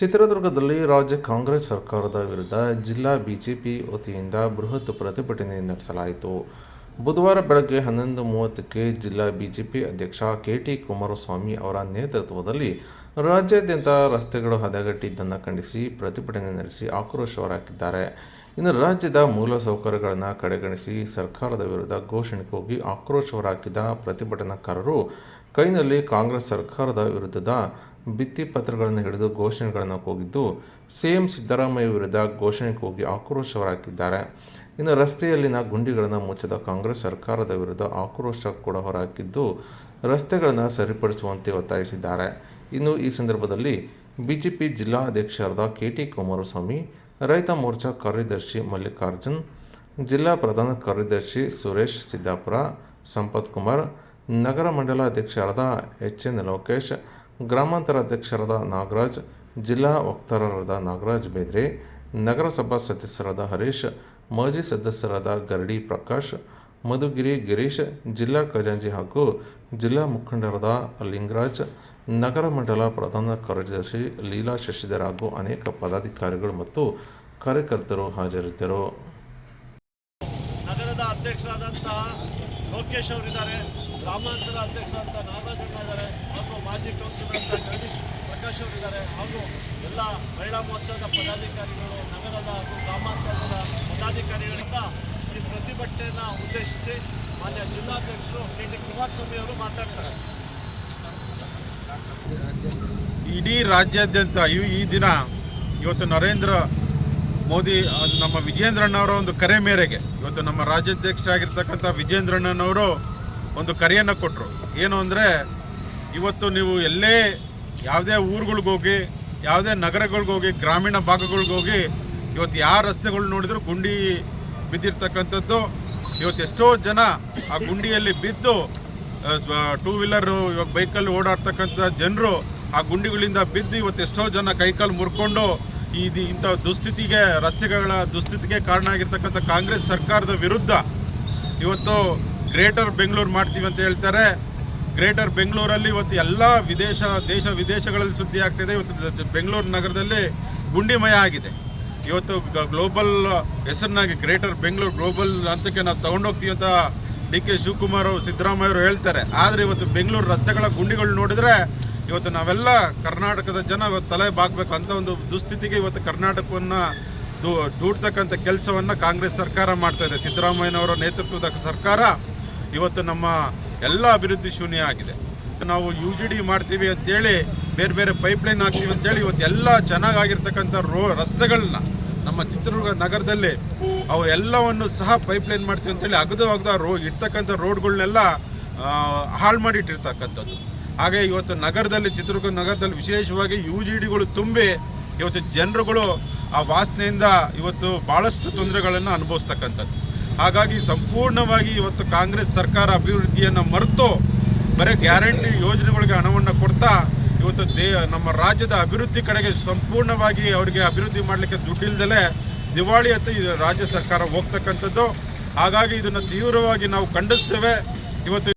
ಚಿತ್ರದುರ್ಗದಲ್ಲಿ ರಾಜ್ಯ ಕಾಂಗ್ರೆಸ್ ಸರ್ಕಾರದ ವಿರುದ್ಧ ಜಿಲ್ಲಾ ಬಿಜೆಪಿ ವತಿಯಿಂದ ಬೃಹತ್ ಪ್ರತಿಭಟನೆ ನಡೆಸಲಾಯಿತು. ಬುಧವಾರ ಬೆಳಗ್ಗೆ ಹನ್ನೊಂದು ಮೂವತ್ತಕ್ಕೆ ಜಿಲ್ಲಾ ಬಿಜೆಪಿ ಅಧ್ಯಕ್ಷ ಕೆ ಟಿ ಕುಮಾರಸ್ವಾಮಿ ಅವರ ನೇತೃತ್ವದಲ್ಲಿ ರಾಜ್ಯಾದ್ಯಂತ ರಸ್ತೆಗಳು ಹದಗೆಟ್ಟಿದ್ದನ್ನು ಖಂಡಿಸಿ ಪ್ರತಿಭಟನೆ ನಡೆಸಿ ಆಕ್ರೋಶ ಹೊರಹಾಕಿದ್ದಾರೆ ಇನ್ನು ರಾಜ್ಯದ ಮೂಲಸೌಕರ್ಯಗಳನ್ನು ಕಡೆಗಣಿಸಿ ಸರ್ಕಾರದ ವಿರುದ್ಧ ಘೋಷಣೆ ಕೂಗಿ ಆಕ್ರೋಶ ಹೊರಹಾಕಿದ ಪ್ರತಿಭಟನಾಕಾರರು ಕೈನಲ್ಲಿ ಕಾಂಗ್ರೆಸ್ ಸರ್ಕಾರದ ವಿರುದ್ಧದ ಭಿತ್ತಿಪತ್ರಗಳನ್ನು ಹಿಡಿದು ಘೋಷಣೆಗಳನ್ನು ಕೂಗಿದ್ದು ಸಿಎಂ ಸಿದ್ದರಾಮಯ್ಯ ವಿರುದ್ಧ ಘೋಷಣೆ ಕೂಗಿ ಆಕ್ರೋಶ ಹೊರಹಾಕಿದ್ದಾರೆ. ಇನ್ನು ರಸ್ತೆಯಲ್ಲಿನ ಗುಂಡಿಗಳನ್ನು ಮುಚ್ಚದ ಕಾಂಗ್ರೆಸ್ ಸರ್ಕಾರದ ವಿರುದ್ಧ ಆಕ್ರೋಶ ಕೂಡ ಹೊರಹಾಕಿದ್ದು, ರಸ್ತೆಗಳನ್ನು ಸರಿಪಡಿಸುವಂತೆ ಒತ್ತಾಯಿಸಿದ್ದಾರೆ. ಇನ್ನು ಈ ಸಂದರ್ಭದಲ್ಲಿ ಬಿಜೆಪಿ ಜಿಲ್ಲಾಧ್ಯಕ್ಷರಾದ ಕೆ ಟಿ ಕುಮಾರಸ್ವಾಮಿ, ರೈತ ಮೋರ್ಚಾ ಕಾರ್ಯದರ್ಶಿ ಮಲ್ಲಿಕಾರ್ಜುನ್, ಜಿಲ್ಲಾ ಪ್ರಧಾನ ಕಾರ್ಯದರ್ಶಿ ಸುರೇಶ್ ಸಿದ್ದಾಪುರ, ಸಂಪತ್ ಕುಮಾರ್, ನಗರ ಮಂಡಲ ಅಧ್ಯಕ್ಷರಾದ ಎಚ್ ಎನ್ ಲೋಕೇಶ್ ಗ್ರಾಮಾಂತರ ಅಧ್ಯಕ್ಷರಾದ ನಾಗರಾಜ್, ಜಿಲ್ಲಾ ವಕ್ತಾರರಾದ ನಾಗರಾಜ್ ಬೇದ್ರೆ, ನಗರಸಭಾ ಸದಸ್ಯರಾದ ಹರೀಶ್, ಮಾಜಿ ಸದಸ್ಯರಾದ ಗರಡಿ ಪ್ರಕಾಶ್, ಮಧುಗಿರಿ ಗಿರೀಶ್, ಜಿಲ್ಲಾ ಖಜಾಂಜಿ ಹಾಗೂ ಜಿಲ್ಲಾ ಮುಖಂಡರಾದ ಲಿಂಗರಾಜ್, ನಗರ ಮಂಡಲ ಪ್ರಧಾನ ಕಾರ್ಯದರ್ಶಿ ಲೀಲಾ ಶಶಿಧರ್ ಹಾಗೂ ಅನೇಕ ಪದಾಧಿಕಾರಿಗಳು ಮತ್ತು ಕಾರ್ಯಕರ್ತರು ಹಾಜರಿದ್ದರು. ಅಧ್ಯಕ್ಷರಾದಂತಹ ಲೋಕೇಶ್ ಅವರಿದ್ದಾರೆ. ಗ್ರಾಮಾಂತರ ಅಧ್ಯಕ್ಷರಾದಂಥ ನಾಗರಾಜಣ್ಣ ಇದ್ದಾರೆ. ಹಾಗೂ ಮಾಜಿ ಕೌನ್ಸಿಲರ್ ಅಂತ ಜಗದೀಶ್ ಪ್ರಕಾಶ್ ಅವರಿದ್ದಾರೆ. ಹಾಗೂ ಎಲ್ಲ ಮಹಿಳಾ ಮೋರ್ಚಾದ ಪದಾಧಿಕಾರಿಗಳು, ನಗರದ ಹಾಗೂ ಗ್ರಾಮಾಂತರದ ಪದಾಧಿಕಾರಿಗಳಿಂದ ಈ ಪ್ರತಿಭಟನೆಯನ್ನು ಉದ್ದೇಶಿಸಿ ಮಾನ್ಯ ಜಿಲ್ಲಾಧ್ಯಕ್ಷರು ಕೆ ಡಿ ಕುಮಾರಸ್ವಾಮಿ ಅವರು ಮಾತಾಡ್ತಾರೆ. ಇಡೀ ರಾಜ್ಯಾದ್ಯಂತ ಈ ದಿನ ಇವತ್ತು ನರೇಂದ್ರ ಮೋದಿ ನಮ್ಮ ವಿಜೇಂದ್ರಣ್ಣವರ ಒಂದು ಕರೆ ಮೇರೆಗೆ. ಇವತ್ತು ನಮ್ಮ ರಾಜ್ಯಾಧ್ಯಕ್ಷರಾಗಿರ್ತಕ್ಕಂಥ ವಿಜೇಂದ್ರಣ್ಣನವರು ಒಂದು ಕರೆಯನ್ನು ಕೊಟ್ಟರು ಏನು ಅಂದರೆ, ಇವತ್ತು ನೀವು ಎಲ್ಲೇ ಯಾವುದೇ ಊರುಗಳಿಗೋಗಿ ಯಾವುದೇ ನಗರಗಳಿಗೋಗಿ ಗ್ರಾಮೀಣ ಭಾಗಗಳಿಗೋಗಿ ಇವತ್ತು ಯಾವ ರಸ್ತೆಗಳು ನೋಡಿದ್ರು ಗುಂಡಿ ಬಿದ್ದಿರ್ತಕ್ಕಂಥದ್ದು. ಇವತ್ತು ಎಷ್ಟೋ ಜನ ಆ ಗುಂಡಿಯಲ್ಲಿ ಬಿದ್ದು ಟೂ ವೀಲರು ಇವಾಗ ಬೈಕಲ್ಲಿ ಓಡಾಡ್ತಕ್ಕಂಥ ಜನರು ಆ ಗುಂಡಿಗಳಿಂದ ಬಿದ್ದು ಇವತ್ತು ಎಷ್ಟೋ ಜನ ಕೈಕಾಲು ಮುರ್ಕೊಂಡು ಇದು ಇಂಥ ದುಸ್ಥಿತಿಗೆ, ರಸ್ತೆಗಳ ದುಸ್ಥಿತಿಗೆ ಕಾರಣ ಆಗಿರ್ತಕ್ಕಂಥ ಕಾಂಗ್ರೆಸ್ ಸರ್ಕಾರದ ವಿರುದ್ಧ ಇವತ್ತು ಗ್ರೇಟರ್ ಬೆಂಗಳೂರು ಮಾಡ್ತೀವಿ ಅಂತ ಹೇಳ್ತಾರೆ. ಗ್ರೇಟರ್ ಬೆಂಗಳೂರಲ್ಲಿ ಇವತ್ತು ಎಲ್ಲ ವಿದೇಶ, ದೇಶ ವಿದೇಶಗಳಲ್ಲಿ ಸುದ್ದಿ ಆಗ್ತಿದೆ. ಇವತ್ತು ಬೆಂಗಳೂರು ನಗರದಲ್ಲಿ ಗುಂಡಿಮಯ ಆಗಿದೆ. ಇವತ್ತು ಗ್ಲೋಬಲ್ ಹೆಸರಿನಾಗಿ ಗ್ರೇಟರ್ ಬೆಂಗಳೂರು ಗ್ಲೋಬಲ್ ಹಂತಕ್ಕೆ ನಾವು ತಗೊಂಡೋಗ್ತೀವಿ ಅಂತ ಡಿ ಕೆ ಶಿವಕುಮಾರ್ ಅವರು, ಸಿದ್ದರಾಮಯ್ಯ ಅವರು ಹೇಳ್ತಾರೆ. ಆದರೆ ಇವತ್ತು ಬೆಂಗಳೂರು ರಸ್ತೆಗಳ ಗುಂಡಿಗಳು ನೋಡಿದ್ರೆ ಇವತ್ತು ನಾವೆಲ್ಲ ಕರ್ನಾಟಕದ ಜನ ಇವತ್ತು ತಲೆ ಬಾಗಬೇಕು ಅಂತ ಒಂದು ದುಸ್ಥಿತಿಗೆ ಇವತ್ತು ಕರ್ನಾಟಕವನ್ನು ದೂ, ದೂಡ್ತಕ್ಕಂಥ ಕೆಲಸವನ್ನು ಕಾಂಗ್ರೆಸ್ ಸರ್ಕಾರ ಮಾಡ್ತಾ ಇದೆ. ಸಿದ್ದರಾಮಯ್ಯನವರ ನೇತೃತ್ವದ ಸರ್ಕಾರ ಇವತ್ತು ನಮ್ಮ ಎಲ್ಲ ಅಭಿವೃದ್ಧಿ ಶೂನ್ಯ ಆಗಿದೆ. ನಾವು ಯು ಜಿ ಡಿ ಮಾಡ್ತೀವಿ ಅಂತೇಳಿ ಬೇರೆ ಬೇರೆ ಪೈಪ್ಲೈನ್ ಹಾಕ್ತೀವಿ ಅಂತೇಳಿ ಇವತ್ತು ಎಲ್ಲ ಚೆನ್ನಾಗಾಗಿರ್ತಕ್ಕಂಥ ರೋ ರಸ್ತೆಗಳನ್ನ ನಮ್ಮ ಚಿತ್ರದುರ್ಗ ನಗರದಲ್ಲಿ ಅವು ಎಲ್ಲವನ್ನು ಸಹ ಪೈಪ್ಲೈನ್ ಮಾಡ್ತೀವಿ ಅಂತೇಳಿ ಅಗದು ಅಗದ ರೋ, ಇರ್ತಕ್ಕಂಥ ರೋಡ್ಗಳನ್ನೆಲ್ಲ ಹಾಳು ಮಾಡಿಟ್ಟಿರ್ತಕ್ಕಂಥದ್ದು. ಹಾಗೆ ಇವತ್ತು ನಗರದಲ್ಲಿ, ಚಿತ್ರದುರ್ಗ ನಗರದಲ್ಲಿ ವಿಶೇಷವಾಗಿ ಯು ಜಿ ಡಿಗಳು ತುಂಬಿ ಇವತ್ತು ಜನರುಗಳು ಆ ವಾಸನೆಯಿಂದ ಇವತ್ತು ಭಾಳಷ್ಟು ತೊಂದರೆಗಳನ್ನು ಅನುಭವಿಸ್ತಕ್ಕಂಥದ್ದು. ಹಾಗಾಗಿ ಸಂಪೂರ್ಣವಾಗಿ ಇವತ್ತು ಕಾಂಗ್ರೆಸ್ ಸರ್ಕಾರ ಅಭಿವೃದ್ಧಿಯನ್ನು ಮರೆತು ಬರೀ ಗ್ಯಾರಂಟಿ ಯೋಜನೆಗಳಿಗೆ ಹಣವನ್ನು ಕೊಡ್ತಾ ಇವತ್ತು ದೇ, ನಮ್ಮ ರಾಜ್ಯದ ಅಭಿವೃದ್ಧಿ ಕಡೆಗೆ ಸಂಪೂರ್ಣವಾಗಿ ಅವರಿಗೆ ಅಭಿವೃದ್ಧಿ ಮಾಡಲಿಕ್ಕೆ ದುಡ್ಡಿಲ್ದಲೇ ದಿವಾಳಿ ಅಂತ ರಾಜ್ಯ ಸರ್ಕಾರ ಹೋಗ್ತಕ್ಕಂಥದ್ದು. ಹಾಗಾಗಿ ಇದನ್ನು ತೀವ್ರವಾಗಿ ನಾವು ಖಂಡಿಸ್ತೇವೆ. ಇವತ್ತು